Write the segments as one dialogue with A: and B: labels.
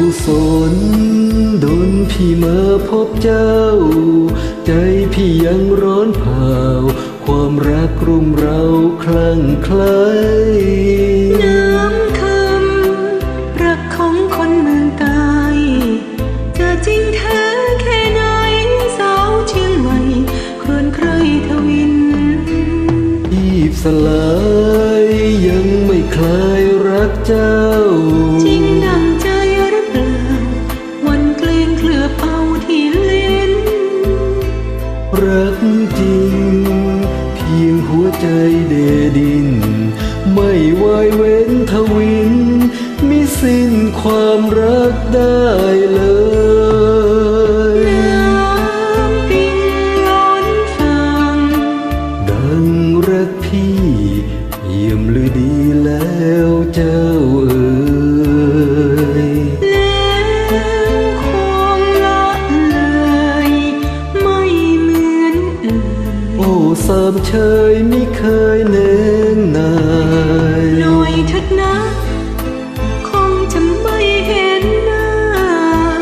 A: กุศลดนพี่มาพบเจ้า ใจพี่ยังร้อนเผาความรักรุมเราคลั่งไคล้น้
B: ำคำรักของคนเมืองใต้จะจริงแท้แค่ไหนสาวเชียงใหม่ควญใครทวิน
A: ยีบสลายยังไม่คลายรักเจ้า จริง เพียงหัวใจเดดิน ไม่วายเว้นทวิน มิสิ้นความรักได้เลย
B: น้ำปิงล้นฟัง
A: ดังรักพี่เยี่ยมหรือดี โอ้สามเชยไม่เคยเน้นนายหน่อ
B: ยเถิดนะ คงจะไม่เห็นหน้า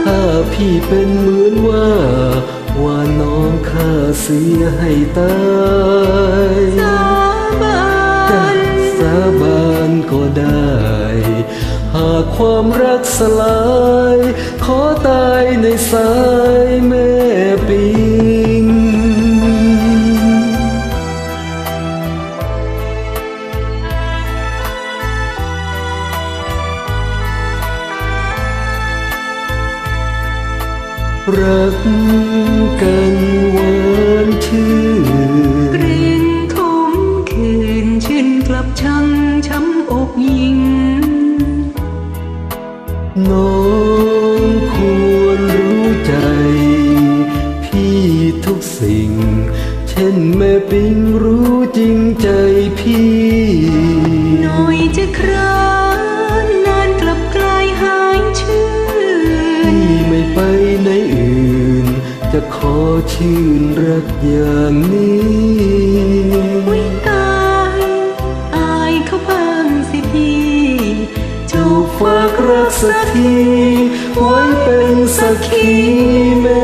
B: ถ
A: ้าพี่เป็นเหมือนว่า ว่าน้องข้าเสียให้ตายสา
B: บาจะนสา
A: บานก็ได้ หากความรักสลาย ขอตายในสายแม่ รักกันหวานชื่นเกร
B: งขมคืนชื่นกลับชังช้ำอกยิง
A: น้องควรรู้ใจ พี่ทุกสิ่ง เช่นแม่ปิงรู้จริงใจพี่หน
B: ่อยจะครานนานกลับกลายหายชื่นพี่
A: ไม่ไปไหนอื่น จะขอชื่นรักอย่างนี้ว
B: ิตายอายเขาพังสิพี่จูบฝากรักสักที ไว้เป็นสักทีแม่